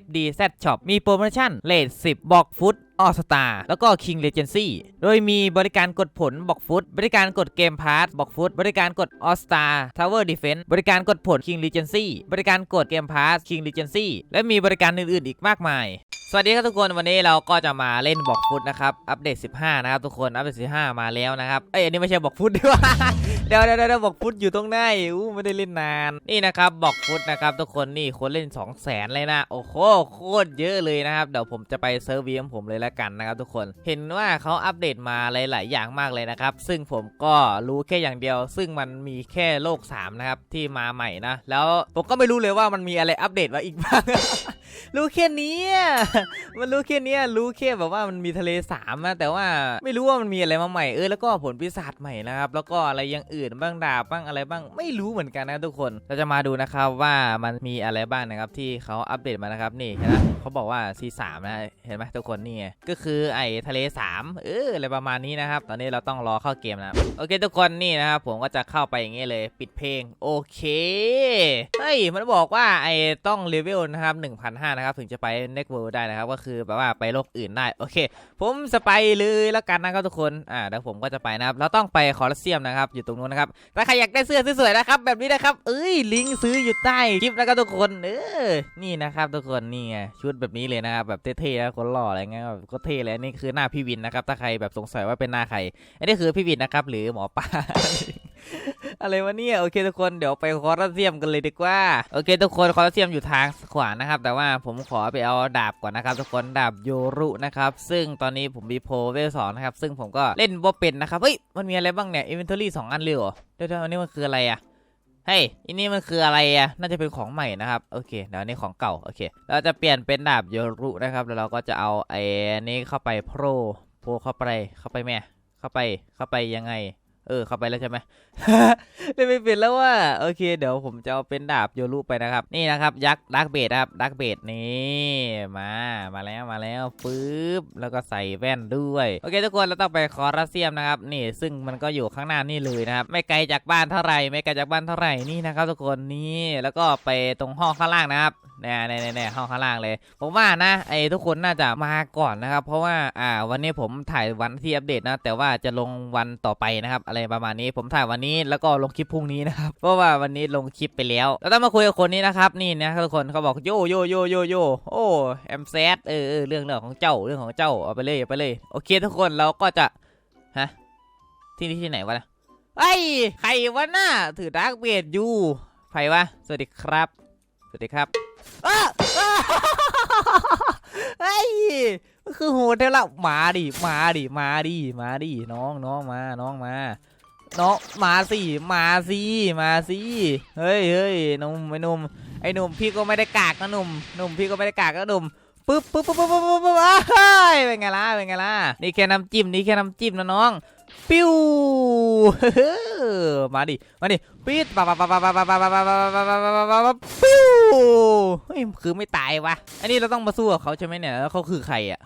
FDZ Shop มีโปรโมชั่นเลท10 บอกฟุตออสตาแล้วก็ King Legacy โดยมีบริการกดผลบอกฟุต บริการกดเกมพาร์ตบอกฟุต บริการกดออสตาทาวเวอร์ดิเฟนบริการกดผล King Legacy บริการกดเกมพาร์ต King Legacy และมีบริการอื่นๆ อีกมากมาย สวัสดีครับทุกคนวันนี้เราก็จะมาเล่นบอกฟุตนะครับอัปเดต 15 นะครับทุกคนอัปเดต 15 มาแล้วนะครับเอ้ยอันนี้ไม่ใช่บอกฟุตดีกว่าเดี๋ยวเดี๋ยวเดี๋ยวบอกฟุตอยู่ตรงไหนอู้ไม่ได้เล่นนานนี่นะครับบอกฟุตนะครับทุกคนนี่คนเล่น 2 0 0แสนเลยนะโอ้โหโคตรเยอะเลยนะครับเดี๋ยวผมจะไปเซิร์ฟเวียของผมเลยละกันนะครับทุกคนเห็นว่าเขาอัปเดตมาหลาย ๆ อย่างมากเลยนะครับซึ่งผมก็รู้แค่อย่างเดียว ซึ่งมันมีแค่โลก3นะครับที่มาใหม่นะแล้วผมก็ไม่รู้เลยว่ามันมีอะไรอัปเดตมาอีกบ้าง รู้แค่นี้มันรู้แค่นี้รู้แค่แบบว่ามันมีทะเลสามนะแต่ว่าไม่รู้ว่ามันมีอะไรมาใหม่เออแล้วก็ผลปีศาจใหม่นะครับแล้วก็อะไรอยังอื่นบ้างดาบบ้างอะไรบ้างไม่รู้เหมือนกันนะทุกคนเราจะมาดูนะครับว่ามันมีอะไรบ้างนะครับที่เขาอัปเดตมานะครับนี่เห็นไหมเขาบอกว่า C3 นะเห็นไหมทุกคนนี่ก็คือไอ้ทะเลสามเอออะไรประมาณนี้นะครับ ตอนนี้เราต้องรอเข้าเกมนะโอเคทุกคนนี่นะครับผมก็จะเข้าไปอย่างเงี้เลยปิดเพลงโอเคเฮ้ยมันบอกว่าไอ้ต้องเลเวลนะครับ1,500นะครับ ถึงจะไป next world ได้นะครับ ก็คือแบบว่าไปโลกอื่นได้ โอเค ผมจะไปเลยแล้วกันนะครับทุกคน อ่าเดี๋ยวผมก็จะไปนะครับ เราต้องไปคอร์เซียมนะครับ อยู่ตรงนู้นนะครับ ถ้าใครอยากได้เสื้อสวยๆนะครับ แบบนี้นะครับ เอ้ย ลิงก์ซื้ออยู่ใต้คลิปนะครับทุกคน เออ นี่นะครับทุกคน นี่ไงชุดแบบนี้เลยนะครับ แบบเท่ๆนะคนหล่ออะไรเงี้ยแบบก็เท่เลยนนี่คือหน้าพี่วินนะครับ ถ้าใครแบบสงสัยว่าเป็นหน้าใคร อันนี้คือพี่วินนะครับ หรือหมอปลา อะไรวะเนี่ยโอเคทุกคนเดี๋ยวไปคอร์เซียมกันเลยดีกว่าโอเค ทุกคนคอร์เซียมอยู่ทางขวานะครับ แต่ว่าผมขอไปเอาดาบก่อนนะครับ ทุกคนดาบโยรุนะครับ ซึ่งตอนนี้ผมมีโพเวลสองนะครับ ซึ่งผมก็เล่นบ่เป็นนะครับเฮ้ยมันมีอะไรบ้างเนี่ยอินเวนทอรี่สองอันเลยเหรอเดี๋ยวอันนี้มันคืออะไรอะเฮ้ยอันนี้มันคืออะไรอะน่าจะเป็นของใหม่นะครับ โอเค เดี๋ยวนนี้ของเก่า โอเค เราจะเปลี่ยนเป็นดาบโยรุนะครับ แล้วเราก็จะเอาไอ้นี้เข้าไปโปร โปรเข้าไป เข้าไปแม่ เข้าไป เข้าไปยังไง เออเข้าไปแล้วใช่ไหมเล่นไม่เป็นแล้วว่าโอเค เดี๋ยวผมจะเอาเป็นดาบโยรุไปนะครับ นี่นะครับยักษ์ดักเบดครับดักเบดนี่มามาแล้วมาแล้วปึ๊บแล้วก็ใส่แว่นด้วยโอเคทุกคนเราต้องไปคอรัสเซียมนะครับนี่ซึ่งมันก็อยู่ข้างหน้านี่เลยนะครับไม่ไกลจากบ้านเท่าไหร่ไม่ไกลจากบ้านเท่าไหร่นี่นะครับทุกคนนี่แล้วก็ไปตรงห้องข้างล่างนะครับเนี่ยนี่ยเนี่ยเนี่ยห้องข้างล่างเลย ผมว่านะไอ้ทุกคนน่าจะมาก่อนนะครับ เพราะว่าอ่าวันนี้ผมถ่ายวันที่อัปเดตนะ แต่ว่าจะลงวันต่อไปนะครับ อะไรประมาณนี้ผมถ่ายวันนี้แล้วก็ลงคลิปพรุ่งนี้นะครับเพราะว่าวันนี้ลงคลิปไปแล้วแล้วต้องมาคุยกับคนนี้นะครับนี่นะทุกคนเขาบอกโยโยโยโยโยโอ้แอมแซดเออเออเรื่องเรื่องของเจ้าเรื่องของเจ้าเอาไปเลยเอาไปเลยโอเค ทุกคนเราก็จะฮะที่นี่ที่ไหนวะนะไอ้ใครวะน่าถือดาร์กเบดอยู่ใครวะสวัสดีครับ วัสดีครับอ้าอ้ยคือโหดเท่าละมาดิ มาดิ มาดิ มาดิ น้องน้องมา น้องมา น้อง มาสิ มาสิ มาสิ เฮ้ยเฮ้ยหนุ่มไอ้หนุ่ม ไอ้หนุ่มพี่ก็ไม่ได้กากนะหนุ่มหนุ่มพี่ก็ไม่ได้กากนะหนุ่มปึ๊บปึ๊บปึ๊บปึ๊บปึ๊บปึ๊บปึ๊บอ้ยเป็นไงล่ะ เป็นไงล่ะ นี่แค่น้ำจิ้ม นี่แค่น้ำจิ้มนะน้อง ปิ้วมาดิ มาดิปิดปะปะปะปะปะปะปะปะปะปะปะปะปะปะปะปิ้วเฮ้ยคือไม่ตายวะ อันนี้เราต้องมาสู้กับเขาใช่ไหมเนี่ย แล้วเขาคือใครอะ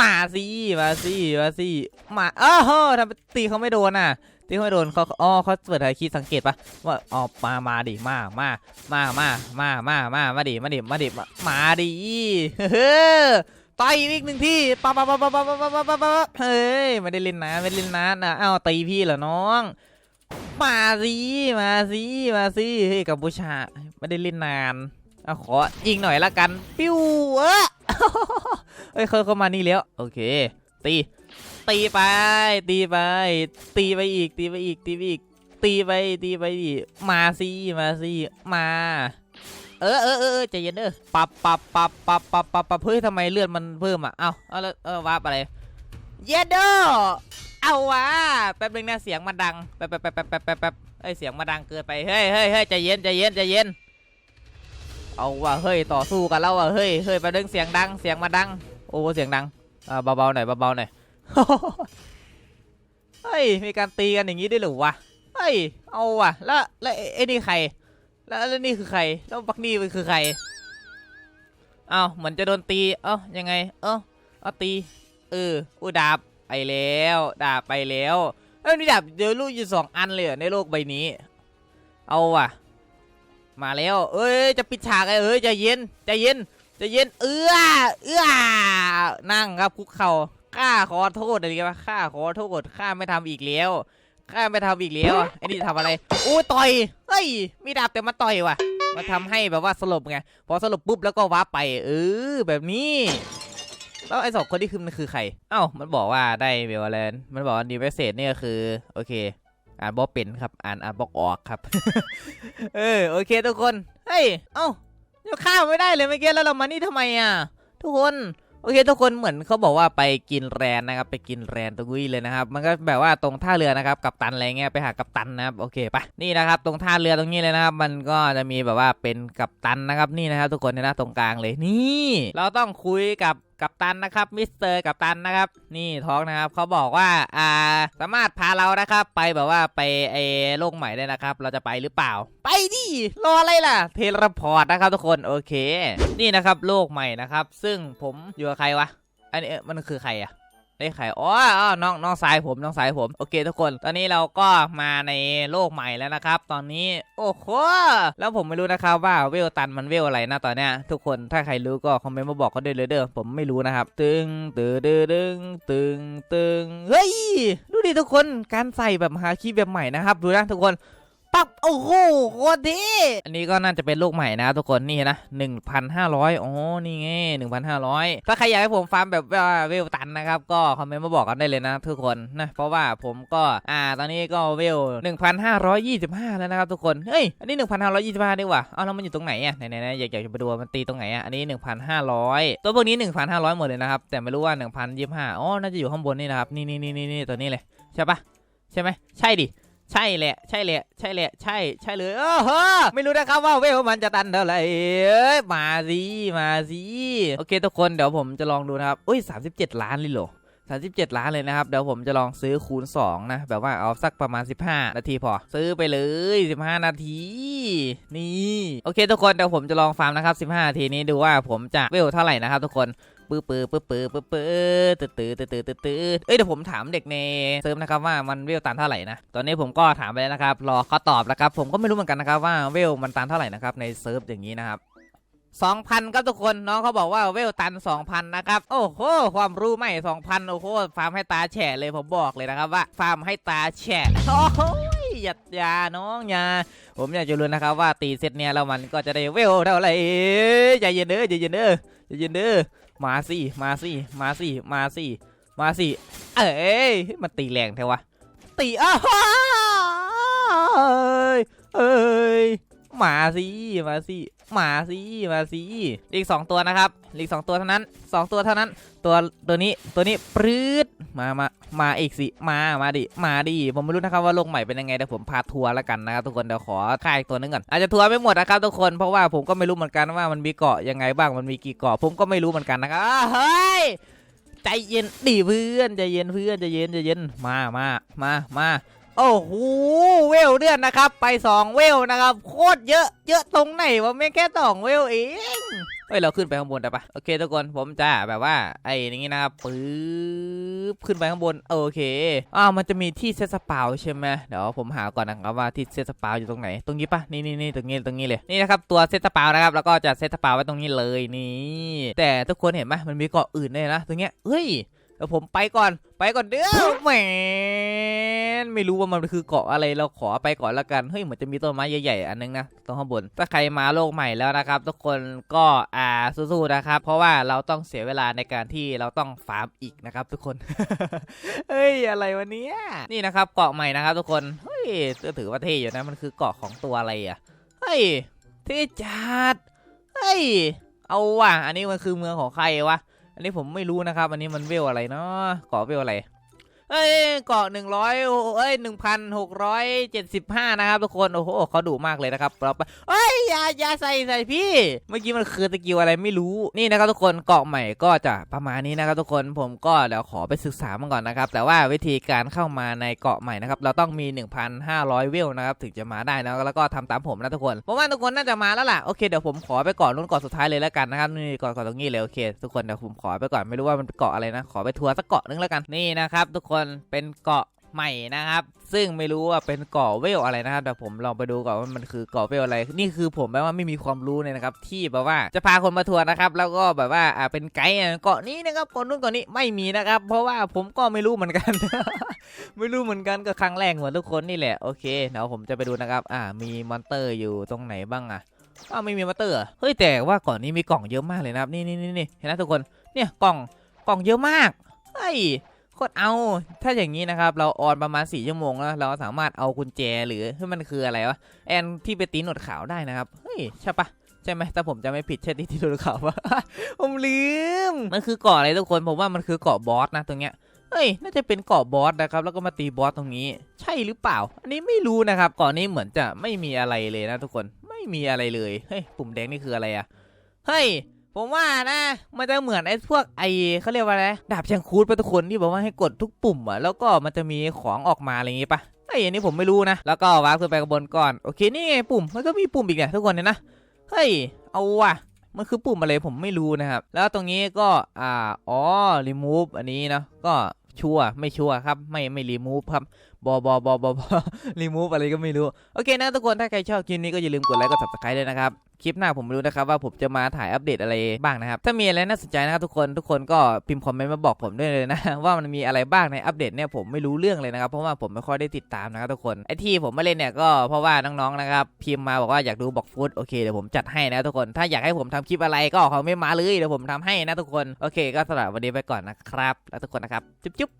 มาสิมาสิมาสิมาเอ้าวทำตีเขาไม่โดนอะ ตีเขาไม่โดนเขาอ๋อเขาเปิดไฮคีสังเกตปะว่าอ๋อมา มาดิ มา มา มา มา มา มา มา มาดิ มาดิ มาดิ มาดิเฮ้ อต่อยอีกหนึ่งที่ปะปะปะปะปะปะปะปะปะปะเฮ้ยไม่ได้เล่นนะไม่ได้เล่นนะนะอ้าวตีพี่เหรอน้อง มาสิมาสิมาสิเฮ้ยกัมพูชาไม่ได้เล่นนานเอาขอยิงหน่อยละกัน ปิ้วเออเอ้ยเขาเข้ามานี่แล้วโอเค ตี ตีไป ตีไป ตีไปอีกตีไปอีกตีไปอีกตีไปตีไปดิมาสิมาสิมา เออเออเออใจเย็นเด้อปับปับปับปับปับปับปับเฮ้ยทำไมเลือดมันเพิ่มอะเอ้าเอาแล้วเออวาร์ปอะไรเย็นเด้อเอาวะแป๊บนึงนะเสียงมันดังแป๊บแป๊บแป๊บแป๊บแป๊บแป๊บแป๊บเอ้ยเสียงมันดังเกินไปเฮ้ยเฮ้ยเฮ้ยใจเย็นใจเย็นใจเย็นเอาว่ะเฮ้ยต่อสู้กันแล้วว่ะเฮ้ยเฮ้ยแป๊บนึงเสียงดังเสียงมาดังโอ้เสียงดังอ่าเบาๆหน่อยเบาๆหน่อยเฮ้ยมีการตีกันอย่างนี้ได้หรือวะเฮ้ยเอาว่ะแล้วแล้วไอ้นี่ใคร แล้วแล้วนี่คือใครแล้วบักนี่มันคือใครเอ้าเหมือนจะโดนตี เอ้ายังไง เอ้าเอาตี เอออู้ดาบไปแล้วดาบไปแล้วเอ้ยนี่ดาบเดี๋ยวลูกอยู่สองอันเลยเหรอในโลกใบนี้ เอาว่ะ มาแล้ว เอ้ยจะปิดฉากไอ้เอ้ยใจเย็นใจเย็นใจะเย็น เอื้อเอื้อนั่งครับคุกเข่าข้าขอโทษอะไรกันข้าขอโทษข้าไม่ทำอีกแล้ว ข้าไม่ทำอีกแล้วไอ้นี่ทำอะไรอู้ต่อยเฮ้ยมีดาบแต่มาต่อยว่ะมาทำให้แบบว่าสลบไงพอสลบปุ๊บแล้วก็ว้าไป เออแบบนี้ แล้วไอ้สองคนที่คือมันคือใคร เอ้ามันบอกว่าได้เวลเลนมันบอกว่าดีเวสเซตนี่ก็คือโอเค อ่านบอกเป็นครับ อ่านอ่านบอกออกครับ เออโอเคทุกคนเฮ้ยเอ้าเดี๋ยวข้ามไม่ได้เลยเมื่อกี้แล้วเรามานี่ทำไมอะ ทุกคน โอเคทุกคนเหมือนเขาบอกว่าไปกินแรนนะครับไปกินแรนตรงนี้เลยนะครับ มันก็แบบว่าตรงท่าเรือนะครับกับตันอะไรเงี้ยไปหากับตันนะครับโอเคปะนี่นะครับตรงท่าเรือตรงนี้เลยนะครับ มันก็จะมีแบบว่าเป็นกับตันนะครับนี่นะครับ ทุกคนเนยนะตรงกลางเลยนี่ เราต้องคุยกับ กับตันนะครับมิสเตอร์กับตันนะครับ นี่ท้องนะครับเขาบอกว่าอ่าสามารถพาเรานะครับ ไปแบบว่าไปไอ้โลกใหม่ได้นะครับ เราจะไปหรือเปล่า ไปดิรออะไรล่ะ เทเลพอร์ตนะครับทุกคนโอเค นี่นะครับโลกใหม่นะครับ ซึ่งผมอยู่กับใครวะอันนี้มันคือใครอะ ได้ใครอ๋ออ๋อน้องน้องสายผมน้องสายผมโอเคทุกคน ตอนนี้เราก็มาในโลกใหม่แล้วนะครับ ตอนนี้โอ้โหแล้วผมไม่รู้นะครับว่าเวลตันมันเวลอะไรนะตอนเนี้ยทุกคนถ้าใครรู้ก็คอมเมนต์มาบอกกันด้วยเลยเด้อผมไม่รู้นะครับ ตึงตึงตึงตึงตึงตึงเฮ้ยดูดิทุกคนการใส่แบบหาคีแบบใหม่นะครับ ดูนะทุกคน ปั๊บโอ้โหโคตรเท่อันนี้ก็น่าจะเป็นลูกใหม่นะทุกคนนี่นะ1,500อ๋อนี่ไง1,500 ถ้าใครอยากให้ผมฟาร์มแบบว่าเวลตันนะครับ ก็คอมเมนต์มาบอกกันได้เลยนะทุกคนนะเพราะว่าผมก็อ่าตอนนี้ก็เวล1,525 แล้วนะครับทุกคนเฮ้ยอันนี้ 1,525ดีกว่าเอาแล้วมันอยู่ตรงไหนอะไหนๆๆอยากอยากจะไปดูมันตีตรงไหนอะอันนี้ 1,500 ตัวพวกนี้ 1,500 หมดเลยนะครับแต่ไม่รู้ว่า 1,025อ๋อน่าจะอยู่ข้างบนนี่นะครับนี่นี่นี่นี่ตัวนี้เลยใช่ปะใช่ไหมใช่ดิ ใช่แหละ ใช่แหละ ใช่แหละ ใช่ ใช่เลยเออเฮ้อไม่รู้นะครับว่าเวลมันจะตันเท่าไหร่เอ้ยมาสิ มาสิ โอเคทุกคนเดี๋ยวผมจะลองดูนะครับ อุ้ย 37 ล้านเลยเหรอ37 ล้านเลยนะครับ เดี๋ยวผมจะลองซื้อคูณ 2 นะ แบบว่าเอาสักประมาณ 15 นาทีพอ ซื้อไปเลย 15 นาที นี่ โอเคทุกคนเดี๋ยวผมจะลองฟาร์มนะครับ 15 นาทีนี้ดูว่าผมจะเวลเท่าไหร่นะครับทุกคน ปื้อปื้อปื้อปื้อปื้อปื้อตื้อตื้อตื้อตื้อตื้อตื้อเอ้ยเดี๋ยวผมถามเด็กในเซิร์ฟนะครับว่ามันเวลตันเท่าไหร่นะตอนนี้ผมก็ถามไปแล้วนะครับรอเขาตอบแล้วครับผมก็ไม่รู้เหมือนกันนะครับว่าเวลมันตันเท่าไหร่นะครับในเซิร์ฟอย่างนี้นะครับ2,000ครับทุกคนน้องเขาบอกว่าเวลตัน 2,000 นะครับ โอ้โห ความรู้ใหม่ 2,000 โอ้โห ฟาร์มให้ตาแฉะเลยผมบอกเลยนะครับว่า ฟาร์มให้ตาแฉะโอ้โหหยัดยาน้องอยาผมอยากจะรู้นะครับว่าตีเซตเนี่ยแล้วมันก็จะได้เวลเท่าไหร่ใจเย็นเด้อใจเย็นเด้อใจเย็นเด้อ มาสิมาสิมาสิมาสิมาสิเอ้ยมันตีแรงแท้วะตีอ้าวเอ้ยเอ้ยมาสิมาสิมาสิมาสิอีกสองตัวนะครับอีกสองตัวเท่านั้นสองตัวเท่านั้น ตัวตัวนี้ตัวนี้ปรืด มามามาอีกสิ มามาดิ มาดิ ผมไม่รู้นะครับว่าโลกใหม่เป็นยังไงเดี๋ยวผมพาทัวร์แล้วกันนะครับทุกคนเดี๋ยวขอค่ายตัวนึงก่อนอาจจะทัวร์ไม่หมดนะครับทุกคนเพราะว่าผมก็ไม่รู้เหมือนกันว่ามันมีเกาะยังไงบ้างมันมีกี่เกาะผมก็ไม่รู้เหมือนกันนะครับเฮ้ยใจเย็นดิเพื่อนใจเย็นเพื่อนใจเย็นใจเย็นมามามามาโอ้โหเวลเดือนนะครับ ไปสองเวลนะครับ โคตรเยอะ เยอะตรงไหนวะไม่แค่สองเวลเองเฮ้ยเราขึ้นไปข้างบนได้ปะโอเคทุกคนผมจะแบบว่าไอ้อย่างงี้นะครับปึ๊ บขึ้นไปข้างบนโอเคอ้าวมันจะมีที่เซตสปาวใช่ไหมเดี๋ยวผมหาก่อนนะครับว่าที่เซตสปาวอยู่ตรงไหนตรงนี้ปะนี่นี่นี่ตรงนี้ตรงนี้เลยนี่นะครับตัวเซตสปาวนะครับแล้วก็จะเซตสปาวไว้ตรงนี้เลยนี่แต่ทุกคนเห็นไหมมันมีเกาะอื่นด้วยนะตรงเนี้ยเฮ้ย เดี๋ยวผมไปก่อน ไปก่อนเด้อแหมไม่รู้ว่ามันคือเกาะอะไรเราขอไปก่อนละกันเฮ้ยเหมือนจะมีต้นไม้ใหญ่ๆอันนึงนะตรงข้างบนถ้าใครมาโลกใหม่แล้วนะครับ ทุกคนก็อ่าสู้ๆนะครับ เพราะว่าเราต้องเสียเวลาในการที่เราต้องฟาร์มอีกนะครับ ทุกคนเฮ้ยอะไรวะเนี้ยนี่นะครับเกาะใหม่นะครับ ทุกคนเฮ้ยก็ถือว่าเท่อยู่นะมันคือเกาะของตัวอะไรอะเฮ้ยเท่จัดเฮ้ยเอาว่ะอันนี้มันคือเมืองของใครวะ อันนี้ผมไม่รู้นะครับ อันนี้มันเวลอะไรเนาะเกาะเวลอะไร เอ้ยเกาะหนึ่งร้อยเอ้ยหนึ่งพันหกร้อยเจ็ดสิบห้านะครับทุกคนโอ้โหเขาดุมากเลยนะครับเราไปเอ้ยอย่าอย่าใส่ใส่พี่ เมื่อกี้มันคือตะกิวอะไรไม่รู้นี่นะครับทุกคนเกาะใหม่ก็จะประมาณนี้นะครับทุกคนผมก็เดี๋ยวขอไปศึกษามันก่อนนะครับ แต่ว่าวิธีการเข้ามาในเกาะใหม่นะครับเราต้องมี 1,500 เวลนะครับถึงจะมาได้นะแล้วก็ทำตามผมนะทุกคนผมว่าทุกคนน่าจะมาแล้วล่ะโอเคเดี๋ยวผมขอไปกาะนู้นเกาะสุดท้ายเลยแล้วกันนะครับนี่เกาะเกาะตรงนี้เลยโอเค ทุกคนเดี๋ยวผมขอไปก่อนไม่รู้ว่ามันเป็นเกาะอะไรนะ ขอไปทัวร์สักเกาะนึงแล้วกันนี่นะครับทุกคนเป็นเกาะใหม่นะครับ ซึ่งไม่รู้ว่าเป็นเกาะเวลอะไรนะครับแต่ผมลองไปดูก่อนว่ามันคือเกาะเวลอะไร นี่คือผมแบบว่าไม่มีความรู้เลยนะครับ ที่แบบว่าจะพาคนมาทัวร์นะครับ แล้วก็แบบว่าอ่าเป็นไกด์เกาะนี้นะครับเกาะนู้นเกาะนี้ไม่มีนะครับ เพราะว่าผมก็ไม่รู้เหมือนกัน ไม่รู้เหมือนกันก็ครั้งแรกเหมือนทุกคนนี่แหละโอเคเดี๋ยวผมจะไปดูนะครับอ่ามีมอนเตอร์อยู่ตรงไหนบ้างอะอ้าวไม่มีมอนเตอร์เฮ้ยแต่ว่าก่อนนี้มีกล่องเยอะมากเลยนะครับนี่นี่นี่เห็นไหมทุกคนเนี่ยกล่องกล่องเยอะมากเฮ้ โคตรเอาถ้าอย่างนี้นะครับเราออนประมาณ4ชั่วโมงแล้วเราสามารถเอากุญแจหรือมันคืออะไรวะแอนที่ไปตีหนวดขาวได้นะครับเฮ้ยใช่ปะใช่ไหมถ้าผมจะไม่ผิดใช่นที่ที่หนวดขาวปะผมลืม มันคือเกาะอะไรทุกคน ผมว่ามันคือเกาะบอสนะตรงเนี้ยเฮ้ย น่าจะเป็นเกาะบอสนะครับ แล้วก็มาตีบอสตรงนี้ ใช่หรือเปล่า อันนี้ไม่รู้นะครับเกาะนี้เหมือนจะไม่มีอะไรเลยนะทุกคน ไม่มีอะไรเลย เฮ้ย ปุ่มแดงนี่คืออะไรอะเฮ้ย ผมว่านะ มันจะเหมือนไอ้พวกไอ้เขาเรียกว่าอะไรดาบแชงคูดปะทุกคนที่บอกว่าให้กดทุกปุ่มอะแล้วก็มันจะมีของออกมาอะไรอย่างงี้ปะเฮ้ยอันนี้ผมไม่รู้นะ แล้วก็วาร์ปขึ้นไปข้างบนก่อนโอเคนี่ไงปุ่มมันก็มีปุ่มอีกเนี่ยทุกคนเนี่ยนะเฮ้ยเอาว่ะมันคือปุ่มอะไรผมไม่รู้นะครับ แล้วตรงนี้ก็อ่าอ๋อ remove อันนี้เนาะก็ชัวไม่ชัวครับไม่ไม่ remove ครับ บอบอบอบอบอ remove อะไรก็ไม่รู้ โอเคนะทุกคนถ้าใครชอบคลิปนี้ก็อย่าลืมกดไลค์กด subscribe ด้วยนะครับ คลิปหน้าผมไม่รู้นะครับว่าผมจะมาถ่ายอัปเดตอะไรบ้างนะครับ ถ้ามีอะไรน่าสนใจนะครับทุกคนทุกคนก็พิมพ์คอมเมนต์มาบอกผมด้วยเลยนะ ว่ามันมีอะไรบ้างในอัปเดตเนี่ยผมไม่รู้เรื่องเลยนะครับเพราะว่าผมไม่ค่อยได้ติดตามนะครับทุกคนไอที่ผมมาเล่นเนี่ยก็เพราะว่าน้องๆนะครับพิมพ์มาบอกว่าอยากดูบอกฟุตโอเคเดี๋ยวผมจัดให้นะทุกคนถ้าอยากให้ผมทำคลิปอะไรก็คอมเมนต์มาเลยเดี๋ยวผมทำให้นะทุกคนโอเค ก็สำหรับวันนี้ไปก่อนนะครับ แล้วทุกคนนะครับจุ๊บ